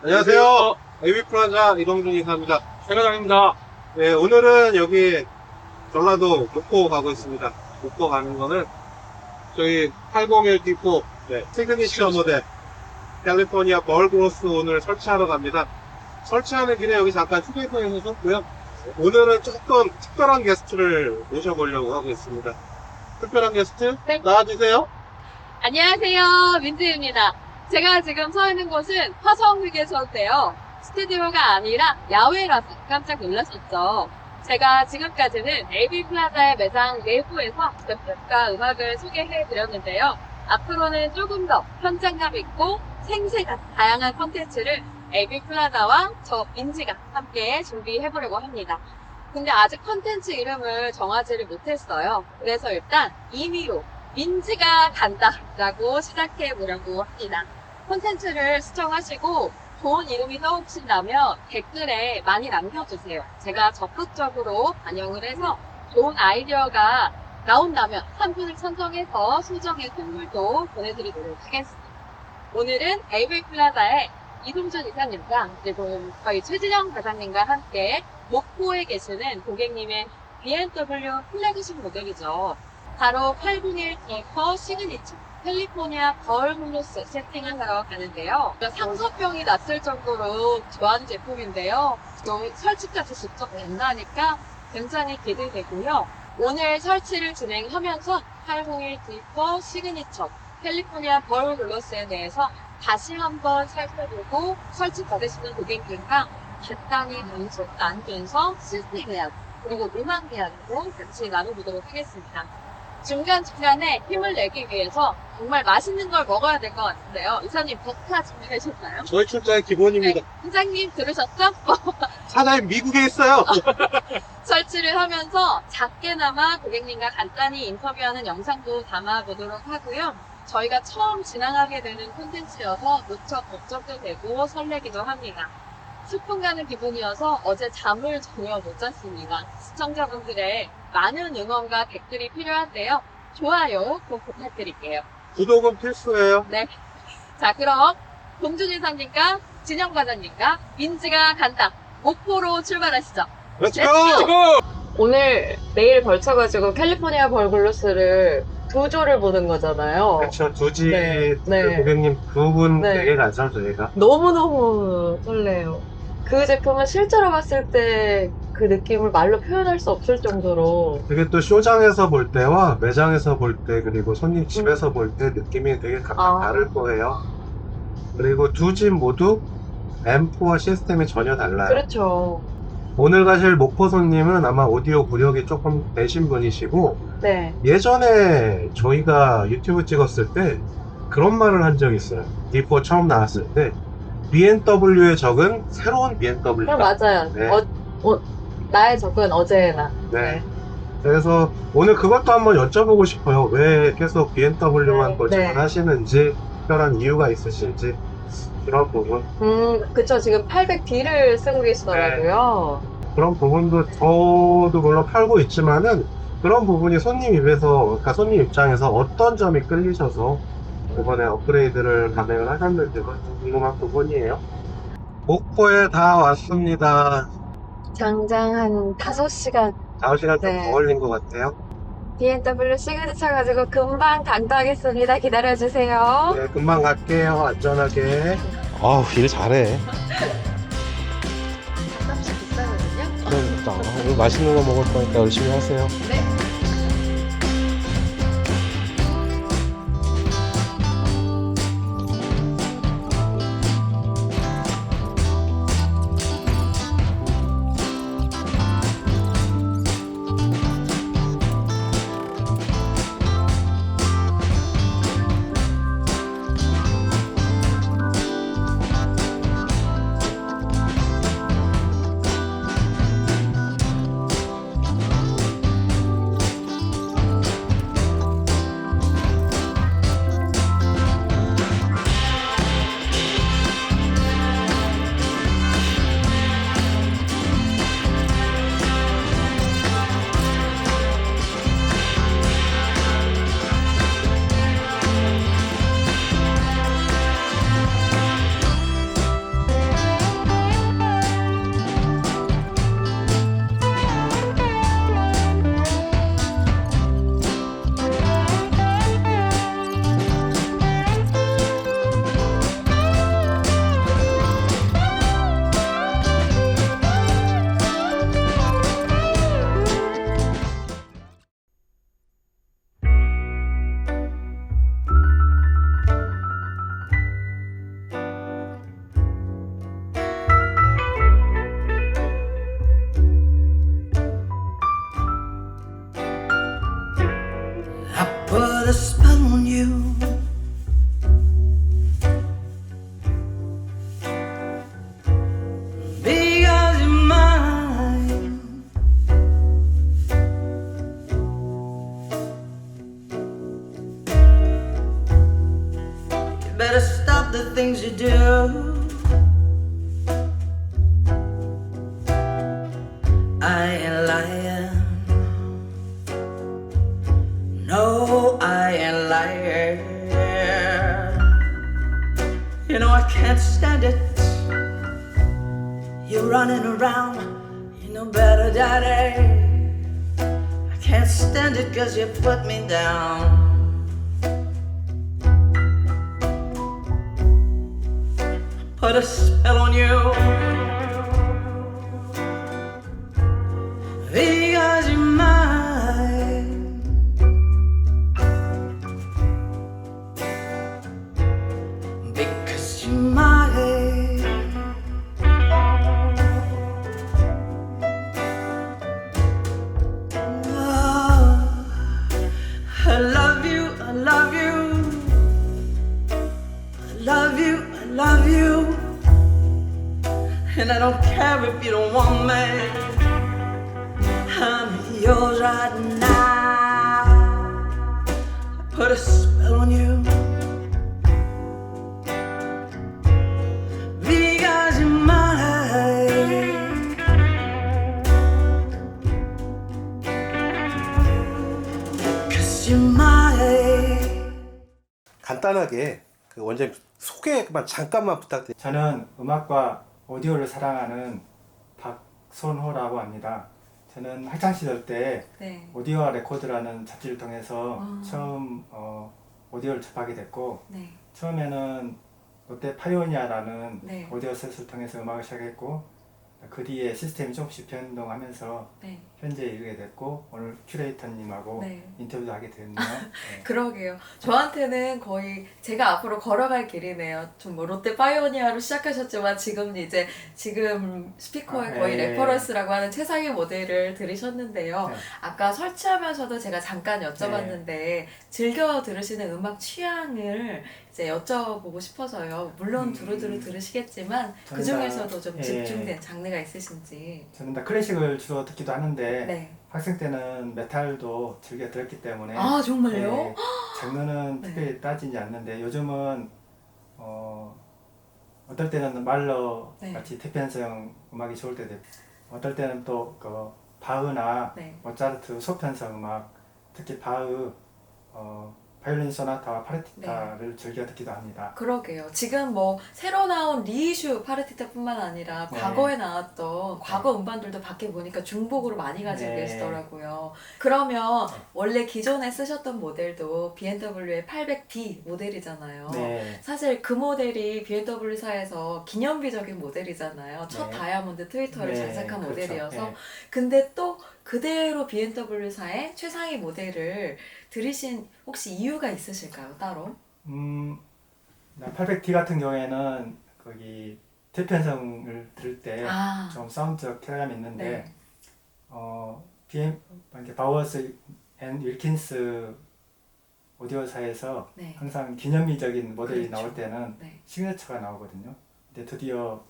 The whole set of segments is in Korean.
안녕하세요. 에비프라자 이동준 이사입니다. 최과장입니다. 네, 오늘은 여기 전라도 목포 가고 있습니다. 목포 가는 거는 저희 801 D4 네, 시그니처 모델 캘리포니아 벌그로스 오늘 설치하러 갑니다. 설치하는 길에 여기 잠깐 휴게소에서 섰고요. 오늘은 조금 특별한 게스트를 모셔보려고 하고 있습니다. 특별한 게스트 네. 나와주세요. 안녕하세요. 민지입니다. 제가 지금 서 있는 곳은 화성휴게소인데요. 스튜디오가 아니라 야외라서 깜짝 놀랐었죠. 제가 지금까지는 AB 플라자의 매장 내부에서 제품과 음악을 소개해 드렸는데요. 앞으로는 조금 더 현장감 있고 생생한 다양한 컨텐츠를 AB 플라자와 저 민지가 함께 준비해 보려고 합니다. 근데 아직 컨텐츠 이름을 정하지를 못했어요. 그래서 일단 임의로 민지가 간다 라고 시작해 보려고 합니다. 콘텐츠를 시청하시고 좋은 이름이 떠오르신다면 댓글에 많이 남겨주세요. 제가 적극적으로 반영을 해서 좋은 아이디어가 나온다면 한 분을 선정해서 소정의 선물도 보내드리도록 하겠습니다. 오늘은 에이블 플라자의 이동준 이사님과 그리고 저희 최진영 과장님과 함께 목포에 계시는 고객님의 BMW 플래그십 모델이죠. 바로 801 디퍼 시그니처 캘리포니아 블루스 세팅을 하러 가는데요. 상사병이 났을 정도로 좋아하는 제품인데요. 또 설치까지 직접 된다니까 굉장히 기대되고요. 오늘 설치를 진행하면서 801 디퍼 시그니처 캘리포니아 거울 블루스에 대해서 다시 한번 살펴보고 설치 받으시는 고객님과 간단히 나누면서 시스템 계약 그리고 음악 계약도 같이 나눠보도록 하겠습니다. 중간중간에 힘을 내기 위해서 정말 맛있는 걸 먹어야 될 것 같은데요. 이사님 버타 준비되셨나요? 저희 출장의 기본입니다. 팀장님 들으셨죠? 사장님 미국에 있어요. 설치를 하면서 작게나마 고객님과 간단히 인터뷰하는 영상도 담아보도록 하고요. 저희가 처음 진행하게 되는 콘텐츠여서 무척 걱정도 되고 설레기도 합니다. 소풍 가는 기분이어서 어제 잠을 전혀 못 잤습니다. 시청자분들의 많은 응원과 댓글이 필요한데요. 좋아요 꼭 부탁드릴게요. 구독은 필수예요. 자, 그럼 동준 이사님과 진영 과장님과 민지가 간다. 목포로 출발하시죠. 렛츠고! 오늘 내일 걸쳐가지고 캘리포니아 벌글로스를 두 조를 보는 거잖아요. 그렇죠. 두지 네, 네. 고객님 두 분 네. 되게 가죠, 저희가. 너무너무 설레요. 그 제품은 실제로 봤을 때 그 느낌을 말로 표현할 수 없을 정도로 되게 또 쇼장에서 볼 때와 매장에서 볼 때 그리고 손님 집에서 볼 때 느낌이 되게 각각 아. 다를 거예요. 그리고 두 집 모두 앰프와 시스템이 전혀 달라요. 그렇죠. 오늘 가실 목포 손님은 아마 오디오 구력이 조금 되신 분이시고 네. 예전에 저희가 유튜브 찍었을 때 그런 말을 한 적이 있어요. D4 처음 나왔을 때 BMW의 적은 새로운 BMW다. 맞아요. 네. 어, 어, 나의 적은 어제나. 네. 그래서 오늘 그것도 한번 여쭤보고 싶어요. 왜 계속 BMW만 네, 고집을 네. 하시는지, 특별한 이유가 있으신지, 그런 부분. 음, 그쵸. 지금 800D를 쓰고 계시더라고요. 그런 부분도 저도 물론 팔고 있지만은, 그런 부분이 손님 입에서, 그러니까 손님 입장에서 어떤 점이 끌리셔서 이번에 업그레이드를 감행을 하셨는지가 좀 궁금한 부분이에요. 목포에 다 왔습니다. 장장 한 5시간 4시간 좀 네. 더 걸린 것 같아요. BMW 시그니처 가지고 금방 강타하겠습니다. 기다려주세요. 네, 금방 갈게요. 안전하게. 아우, 일 잘해. 값이 비싸거든요. 그러니까 오늘 맛있는 거 먹을 거니까 열심히 하세요. 네. Running around, you know better, daddy. I can't stand it cause you put me down. Put a spell on you. 간단하게 그 원장님 소개만 잠깐만 부탁드립니다. 저는 음악과 오디오를 사랑하는 박손호라고 합니다. 저는 학창 시절 때 네. 오디오와 레코드라는 잡지를 통해서 아. 처음 어, 오디오를 접하게 됐고 네. 처음에는 롯데 파이오니아라는 네. 오디오 셋을 통해서 음악을 시작했고 그 뒤에 시스템이 조금씩 변동하면서 네. 현재 이르게 됐고 오늘 큐레이터님하고 네. 인터뷰도 하게 됐네요. 네. 그러게요. 저한테는 거의 제가 앞으로 걸어갈 길이네요. 좀 뭐 롯데 파이오니아로 시작하셨지만 지금 이제 지금 스피커의 아, 거의 네. 레퍼런스라고 하는 최상의 모델을 들으셨는데요. 네. 아까 설치하면서도 제가 잠깐 여쭤봤는데 즐겨 들으시는 음악 취향을 이제 여쭤보고 싶어서요. 물론 음. 두루두루 들으시겠지만 그 중에서도 좀 예. 집중된 장르 가 있으신지. 저는 다 클래식을 주로 듣기도 하는데 네. 학생 때는 메탈도 즐겨 들었기 때문에 아 정말요? 네, 장르는 네. 특별히 따지지 않는데 요즘은 어, 어떨 때는 말러 네. 같이 태편성 음악이 좋을 때도 있고 어떨 때는 또그 바흐나 네. 모차르트 소편성 음악 특히 바흐 어, 바이올린 소나타와 네. 파르티타를 즐겨 듣기도 합니다. 그러게요. 지금 뭐 새로 나온 리이슈 파르티타뿐만 아니라 네. 과거에 나왔던 과거 음반들도 밖에 보니까 중복으로 많이 가지고 네. 계시더라고요. 그러면 원래 기존에 쓰셨던 모델도 BMW의 800D 모델이잖아요. 네. 사실 그 모델이 BMW사에서 기념비적인 모델이잖아요. 첫 네. 다이아몬드 트위터를 네, 장착한 그렇죠. 모델이어서 네. 근데 또 그대로 BMW사의 최상위 모델을 들이신 혹시 이유가 있으실까요, 따로? 음, 800D 같은 경우에는 거기 태편성을 들을 때 아, 좀 사운드적 쾌감이 있는데 네. 어 BM 이렇게 바워스 앤 윌킨스 오디오사에서 네. 항상 기념비적인 모델이 그렇죠. 나올 때는 네. 시그너처가 나오거든요. 근데 드디어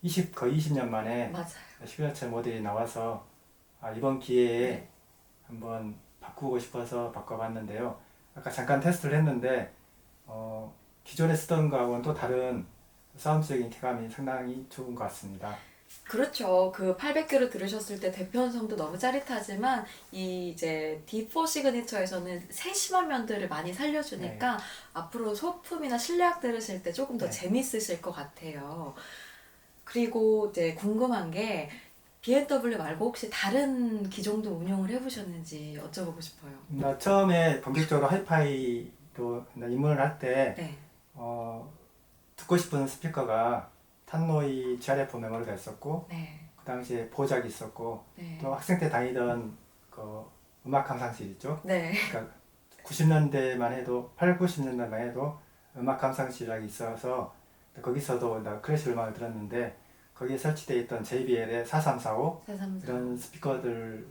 20 거의 20년 만에 맞아요. 시그너처 모델이 나와서 아, 이번 기회에 네. 한번 바꾸고 싶어서 바꿔봤는데요. 아까 잠깐 테스트를 했는데 어, 기존에 쓰던 거하고는 또 다른 사운드적인 쾌감이 상당히 좋은 것 같습니다. 그렇죠. 그 800개를 들으셨을 때 대편성도 너무 짜릿하지만 이 이제 D4 시그니처에서는 세심한 면들을 많이 살려주니까 앞으로 소품이나 실내악 들으실 때 조금 더 네. 재밌으실 것 같아요. 그리고 이제 궁금한 게 BMW 말고 혹시 다른 기종도 운용을 해보셨는지 여쭤보고 싶어요. 나 처음에 본격적으로 하이파이로 나 입문을 할때 네. 어, 듣고 싶은 스피커가 탄노이 GRF 메모리가 있었고 네. 그 당시에 보작이 있었고 네. 또 학생 때 다니던 그 음악 감상실 있죠. 네. 그러니까 90년대만 해도 8, 90년대만 해도 음악 감상실이 있어서 거기서도 나 클래식 음악을 들었는데 거기에 설치되어 있던 JBL의 4345 세삼 이런 스피커들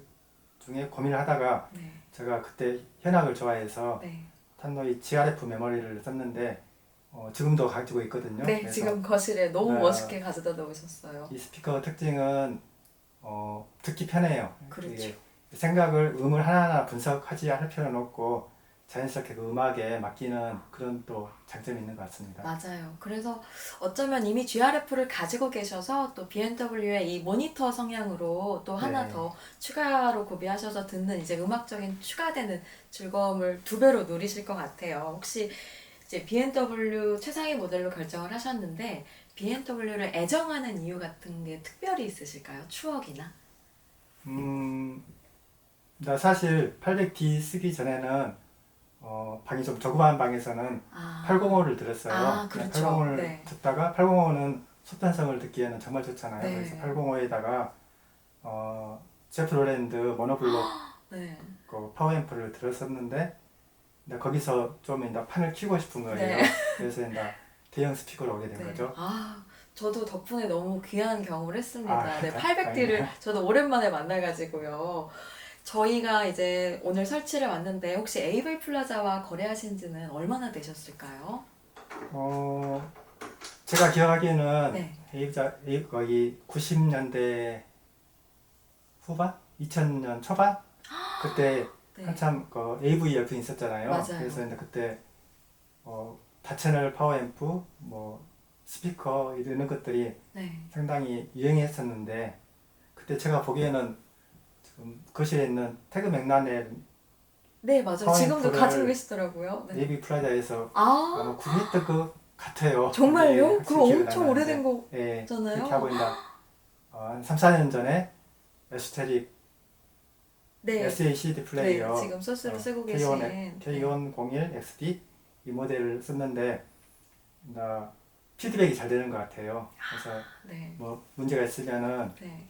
중에 고민을 하다가 네. 제가 그때 현악을 좋아해서 네. 탄노이 GRF 메모리를 썼는데 어, 지금도 가지고 있거든요. 네, 그래서 지금 거실에 너무 네. 멋있게 가져다 놓으셨어요. 이 스피커 특징은 어, 듣기 편해요. 그렇죠. 이게 생각을 음을 하나하나 분석하지 않을 필요는 없고 자연스럽게 그 음악에 맡기는 그런 또 장점이 있는 것 같습니다. 맞아요. 그래서 어쩌면 이미 GRF를 가지고 계셔서 또 BMW의 이 모니터 성향으로 또 하나 네. 더 추가로 구비하셔서 듣는 이제 음악적인 추가되는 즐거움을 두 배로 누리실 것 같아요. 혹시 이제 BMW 최상위 모델로 결정을 하셨는데 BMW를 애정하는 이유 같은 게 특별히 있으실까요? 추억이나? 음, 나 사실 800D 쓰기 전에는 어, 방이 좀 조그마한 방에서는 아, 805를 들었어요. 아, 그렇죠. 805를 네. 듣다가 805는 소편성을 듣기에는 정말 좋잖아요. 네. 그래서 805에다가 어, 제프 로랜드 모노블록 네. 그 파워앰프를 들었었는데 근데 거기서 좀 이제 판을 키고 싶은 거예요. 네. 그래서 이제 대형 스피커로 오게 된 네. 거죠. 아, 저도 덕분에 너무 귀한 경험을 했습니다. 아, 네, 다- 800D를 다행이네요. 저도 오랜만에 만나가지고요. 저희가 이제 오늘 설치를 왔는데 혹시 AV 플라자와 거래하신 지는 얼마나 되셨을까요? 어, 제가 기억하기에는 네. 에이브자, 에이, 거의 90년대 후반? 2000년 초반? 그때 네. 한참 그 AV 열풍이 있었잖아요. 맞아요. 그래서 이제 그때 어, 다채널 파워앰프, 뭐 스피커 이런 것들이 네. 상당히 유행했었는데 그때 제가 보기에는 거실에 있는 태그 맥란의 네, 맞아요. 지금도 파워앰프를 가지고 계시더라고요. 네. 네이비 플라자에서 아, 아마 구매했던 것 같아요. 정말요? 네, 그거 엄청. 오래된 예, 거잖아요. 그렇게 하고 있는 어, 한 3, 4년 전에 에스테릭 네. SACD 플레이어 네, 지금 소스를 어, 쓰고 계신 K1, K101 XD 이 모델을 썼는데 나 피드백이 잘 되는 것 같아요. 그래서 네. 뭐 문제가 있으면은 네.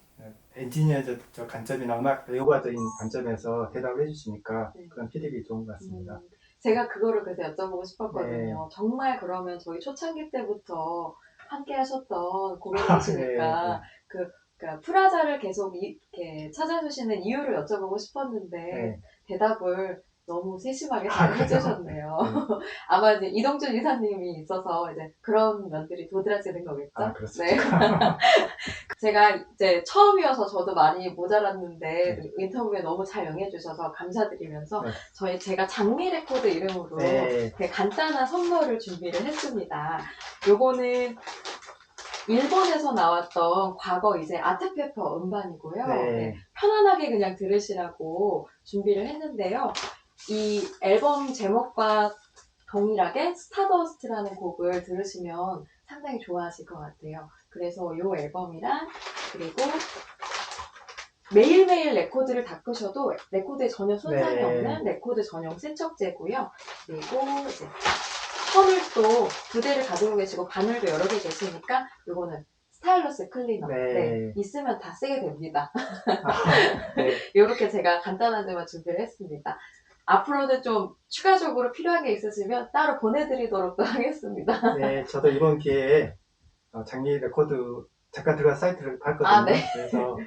엔지니어적 저 관점이나 음악 외국화적인 관점에서 대답을 해주시니까 네. 그런 피드백이 좋은 것 같습니다. 음, 제가 그거를 그래서 여쭤보고 싶었거든요. 정말 그러면 저희 초창기 때부터 함께 하셨던 고객이시니까 네, 그 그러니까 프라자를 계속 이, 렇게 찾아주시는 이유를 여쭤보고 싶었는데 네. 대답을 너무 세심하게 아, 잘? 해주셨네요. 아마 이제 이동준 이사님이 있어서 이제 그런 면들이 도드라지는 거겠죠? 아, 그렇습니다. 네. 제가 이제 처음이어서 저도 많이 모자랐는데 네. 인터뷰에 너무 잘 응해주셔서 감사드리면서 네. 저희 제가 장미 레코드 이름으로 네. 간단한 선물을 준비를 했습니다. 요거는 일본에서 나왔던 과거 이제 아트페퍼 음반이고요. 네. 네, 편안하게 그냥 들으시라고 준비를 했는데요. 이 앨범 제목과 동일하게 스타더스트라는 곡을 들으시면 상당히 좋아하실 것 같아요. 그래서 이 앨범이랑 그리고 매일매일 레코드를 닦으셔도 레코드에 전혀 손상이 네. 없는 레코드 전용 세척제고요. 그리고 이제 펌을 또 두 대를 가지고 계시고 바늘도 여러 개 계시니까 이거는 스타일러스 클리너 네. 네, 있으면 다 쓰게 됩니다. 아, 네. 이렇게 제가 간단하지만 준비를 했습니다. 앞으로는 좀 추가적으로 필요한 게 있으시면 따로 보내드리도록 또 하겠습니다. 네, 저도 이번 기회에 어, 장미 레코드 잠깐 들어가 사이트를 봤거든요. 아, 네. 그래서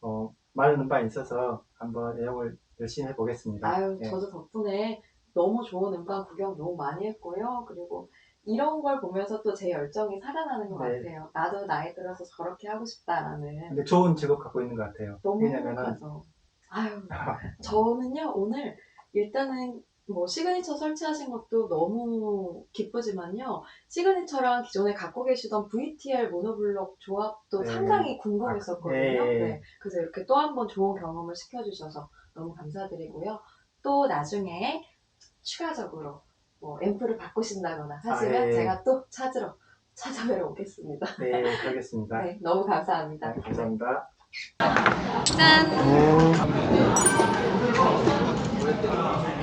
어, 많은 음반이 있어서 한번 내용을 열심히 해보겠습니다. 아유, 네. 저도 덕분에 너무 좋은 음반 구경 너무 많이 했고요. 그리고 이런 걸 보면서 또 제 열정이 살아나는 것 네. 같아요. 나도 나이 들어서 저렇게 하고 싶다라는. 근데 좋은 직업 갖고 있는 것 같아요. 너무 왜냐면은 행복하죠. 아유, 저는요, 오늘 일단은 뭐 시그니처 설치하신 것도 너무 기쁘지만요, 시그니처랑 기존에 갖고 계시던 VTR 모노블록 조합도 네. 상당히 궁금했었거든요. 아, 네. 네. 그래서 이렇게 또 한 번 좋은 경험을 시켜주셔서 너무 감사드리고요. 또 나중에 추가적으로 뭐 앰프를 바꾸신다거나 하시면 아, 예. 제가 또 찾으러 찾아뵈러 오겠습니다. 네, 그러겠습니다. 네, 너무 감사합니다. 네, 감사합니다. 짠! Thank you.